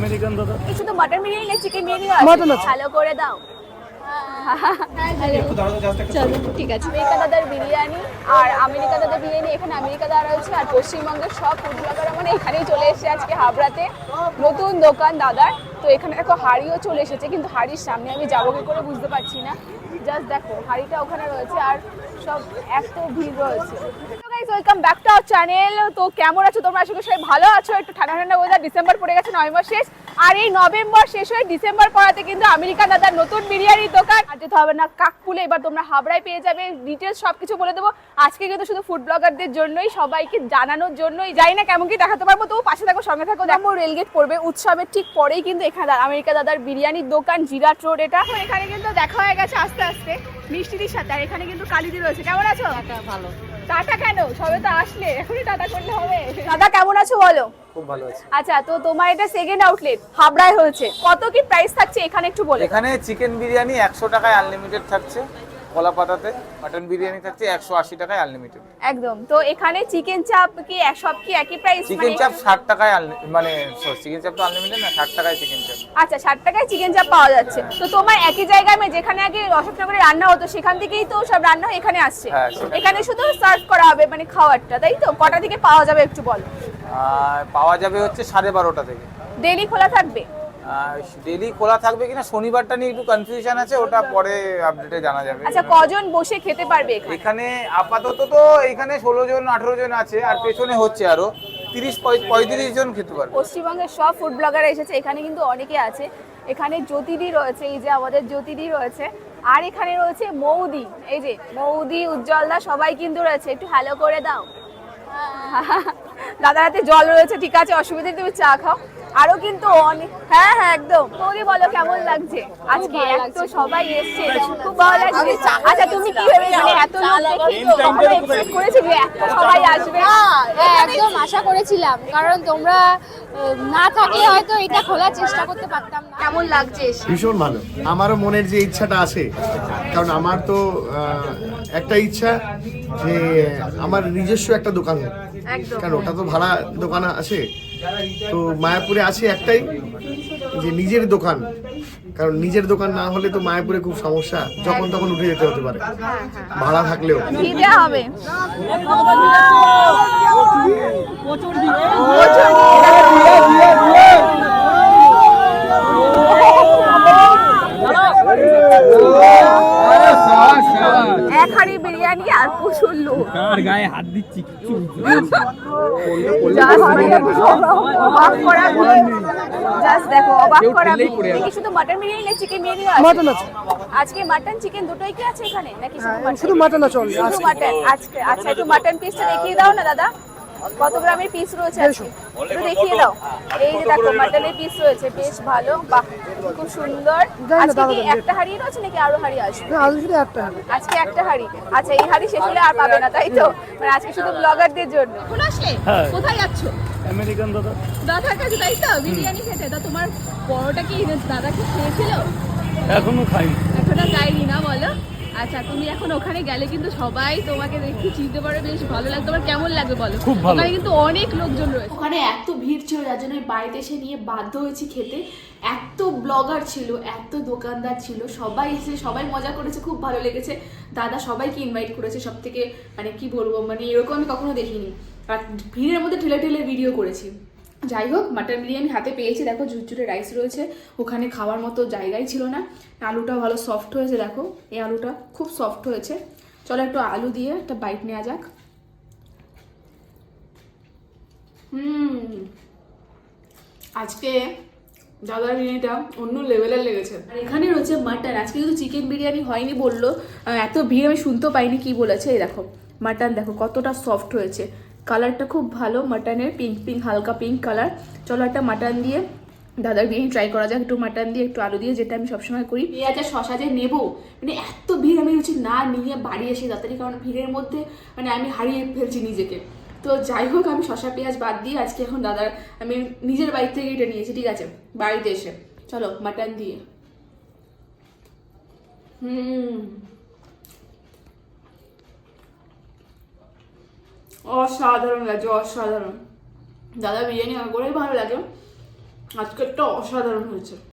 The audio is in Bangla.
আমেরিকান দাদা? এই শুধু মাটন বিরিয়ানি না চিকেন বিরিয়ানি আছে। আছে। ভালো করে দাও। চলো ঠিক আছে। আমেরিকা দাদার বিরিয়ানি আর আমেরিকা দাদার বিরিয়ানি এখানে আমেরিকা দাদা রয়েছে আর পশ্চিমবঙ্গের সব ফুড ব্লগাররা মানে এখানেই চলে এসেছে আজকে হাবড়াতে। নতুন দোকান দাদার। তো এখানে দেখো হাড়িও চলে এসেছে কিন্তু হাড়ির সামনে আমি যাব কি করে বুঝতে পারছি না। জাস্ট দেখো হাড়িটা ওখানে রয়েছে আর সব এত ভিড় রয়েছে। আওয়ার চ্যানেল তো কেমন আছো তোমরা? সবাই ভালো আছো। একটু ঠান্ডা ঠান্ডা ডিসেম্বর গেছে শেষ। আর এই নভেম্বর শেষ হয়ে ডিসেম্বর পড়াতে কিন্তু দাদার নতুন বিরিয়ানির দোকান। আর যেতে হবে না এবার তোমরা হাবড়ায় পেয়ে যাবে। ডিটেলস বলে দেবো। আজকে কিন্তু শুধু জন্যই, সবাইকে জানানোর জন্যই। যাই না কেমন কি দেখাতে পারব। তো পাশে থাকো, সঙ্গে থাকো। দেখো রেলগেট পড়বে উৎসবের ঠিক পরেই কিন্তু এখানে আমেরিকা দাদার বিরিয়ানির দোকান, জিরাট রোড এটা। এখানে কিন্তু দেখা হয়ে গেছে আস্তে আস্তে। মিষ্টিদির সাথে আর এখানে কিন্তু কালিদি রয়েছে। কেমন আছো? ভালো। টাটা কেন? সবে তো আসলে এখনই টাটা করলে হবে। দাদা কেমন আছো বলো? খুব ভালো আছি। আচ্ছা তো তোমার এটা সেকেন্ড আউটলেট হাবড়ায় হয়েছে। কত কি প্রাইস থাকছে? এখানে একটু বলে। এখানে চিকেন বিরিয়ানি একশো টাকায় আনলিমিটেড থাকছে। কলা পাতাতে মাটন বিরিয়ানি থাকছে একশো আশি টাকায় আনলিমিটেড একদম। তো এখানে চিকেন চাপ কি এক- সব কি একই প্রাইস চিকেন চাপ ষাট টাকায় মানে চিকেন চাপ তো আনলিমিটেড না ষাট টাকায় চিকেন চাপ আচ্ছা ষাট টাকায় চিকেন চাপ পাওয়া যাচ্ছে। তো তোমার একই জায়গায় আমি যেখানে আগে অশোকনগরে রান্না হতো সেখান থেকেই তো সব রান্না হয়ে এখানে আসছে। হ্যাঁ, এখানে শুধু সার্ভ করা হবে মানে খাবারটা তাই তো? কটা থেকে পাওয়া যাবে একটু বলো। পাওয়া যাবে হচ্ছে সাড়ে বারোটা থেকে। ডেলি খোলা থাকবে? ডেলি খোলা থাকবে কিনা শনিবারটা নিয়ে একটু কনফিউশন আছে ওটা পরে আপডেটে জানা যাবে। আচ্ছা কজন বসে খেতে পারবে এখানে? আপাতত তো এখানে ষোলো জন আঠেরো জন আছে আর পেছনে হচ্ছে আরও তিরিশ পঁয়ত্রিশ জন খেতে পারবে। পশ্চিমবঙ্গের সব ফুড ব্লগার এসেছে এখানে কিন্তু অনেকে আছে। এখানে জ্যোতিদি রয়েছে এই যে আমাদের জ্যোতিদি রয়েছে আর এখানে রয়েছে মৌদি এই যে মৌদি উজ্জ্বলদা সবাই কিন্তু রয়েছে। একটু হ্যালো করে দাও। দাদার হাতে জল রয়েছে ঠিক আছে অসুবিধা নেই, তুমি চা খাও। আরও কিন্তু অনেক হ্যাঁ হ্যাঁ একদম। তোরই বলো কেমন লাগছে আজকে? এত সবাই এসছে। খুব ভালো লাগছে। আচ্ছা তুমি কি ভেবে মানে এত লোক দেখে তো কখনো যে এত সবাই আসবে। হ্যাঁ আশা করেছিলাম কারণ তোমরা না থাকলে হয়তো এটা খোলার চেষ্টা করতে পারতাম না। কেমন লাগছে ভীষণ ভালো। আমারও মনের যে ইচ্ছাটা আছে কারণ আমার তো একটা ইচ্ছা যে আমার নিজস্ব একটা দোকান হোক। কারণ ওটা তো ভাড়া দোকান আছে। তো মায়াপুরে আছে একটাই যে নিজের দোকান। কারণ নিজের দোকান না হলে তো মায়াপুরে খুব সমস্যা যখন তখন উঠে যেতে হতে পারে। ভাড়া থাকলেও। এক হাড়ি বিরিয়ানি আর প্রচুর লোক কার গায়ে হাত দিচ্ছি কিচ্ছু অবাক করা জাস্ট দেখো অবাক করা দেখি শুধু মাটন বিরিয়ানি না চিকেন বিরিয়ানি আছে। মাটন আছে। আজকে মাটন চিকেন দুটোই কি আছে এখানে? নাকি শুধু হ্যাঁ, শুধু মাটন আছে only, শুধু আজকে। মাটন আজকে আচ্ছা একটু মাটন পিসটা দেখিয়ে দাও না দাদা। কত গ্রামের পিস রয়েছে আজকে? একটু দেখিয়ে দাও। এই যে দেখো মাটনের পিস রয়েছে বেশ ভালো। বাহ খুব সুন্দর। আজকে কি একটা হাড়ি রয়েছে নাকি আরও হাড়ি আসবে? না আজ শুধু একটা হবে আজকে একটা হাড়ি। আচ্ছা এই হাড়ি শেষ হলে আর পাবে না তাই তো? মানে আজকে শুধু ব্লগারদের জন্য। এখন আসলে হ্যাঁ। কোথায় যাচ্ছ? আমেরিকান দাদা। দাদার কাছে তাই তো? বিরিয়ানি খেতে। তা তোমার বড়টা কি দাদা কি খেয়েছিল? এখনও খাইনি। এখনও যাইনি না বলো। আচ্ছা তুমি এখন ওখানে গেলে কিন্তু সবাই তোমাকে দেখতে চিনতে পারে বেশ ভালো লাগবে। তোমার কেমন লাগবে বলো? খুব ভালো। ওখানে কিন্তু অনেক লোকজন রয়েছে। ওখানে এত ভিড় ছিল যার জন্য বাড়িতে এসে নিয়ে বাধ্য হয়েছি খেতে। এত ব্লগার ছিল এত দোকানদার ছিল সবাই এসে সবাই মজা করেছে খুব ভালো লেগেছে। দাদা সবাইকে ইনভাইট করেছে সব থেকে মানে কি বলব মানে এরকম আমি কখনো দেখিনি। আর ভিড়ের মধ্যে ঠেলে ঠেলে ভিডিও করেছি। যাই হোক মাটন বিরিয়ানি হাতে পেয়েছি। দেখো, ঝুরঝুরে রাইস রয়েছে। ওখানে খাওয়ার মতো জায়গাই ছিল না। আলুটা ভালো সফট হয়েছে, দেখো। এই আলুটা খুব সফট হয়েছে। চলো একটু আলু দিয়ে একটা বাইট নেওয়া যাক। হুম। আজকে দাদা বিরিয়ানিটা অন্য লেভেলের লেগেছে। আর এখানে রয়েছে মাটন আজকে কিন্তু চিকেন বিরিয়ানি হয়নি বলল। এত ভিড় আমি শুনতেও পাইনি কি বলেছে। এই দেখো মাটন দেখো, কতটা সফট হয়েছে। কালারটা খুব ভালো মাটনের পিঙ্ক পিঙ্ক হালকা পিঙ্ক কালার চলো একটা মাটন দিয়ে দাদার বিরিয়ানি ট্রাই করা যাক। একটু মাটন দিয়ে, একটু আলু দিয়ে, যেটা আমি সবসময় করি। পেঁয়াজ আর শশা যে নেব মানে এত ভিড় আমি হচ্ছে না নিয়ে বাড়ি এসে তাড়াতাড়ি, কারণ ভিড়ের মধ্যে মানে আমি হারিয়ে ফেলছি নিজেকে। তো যাই হোক, আমি শশা, পেঁয়াজ বাদ দিয়ে আজকে এখন দাদার, আমি নিজের বাড়ি থেকে এটা নিয়েছি, ঠিক আছে? বাড়িতে এসে। চলো মাটন দিয়ে। হুম। অসাধারণ লাগছে অসাধারণ। দাদা বিরিয়ানি আমার করেই ভালো লাগে আজকে একটা অসাধারণ হয়েছে।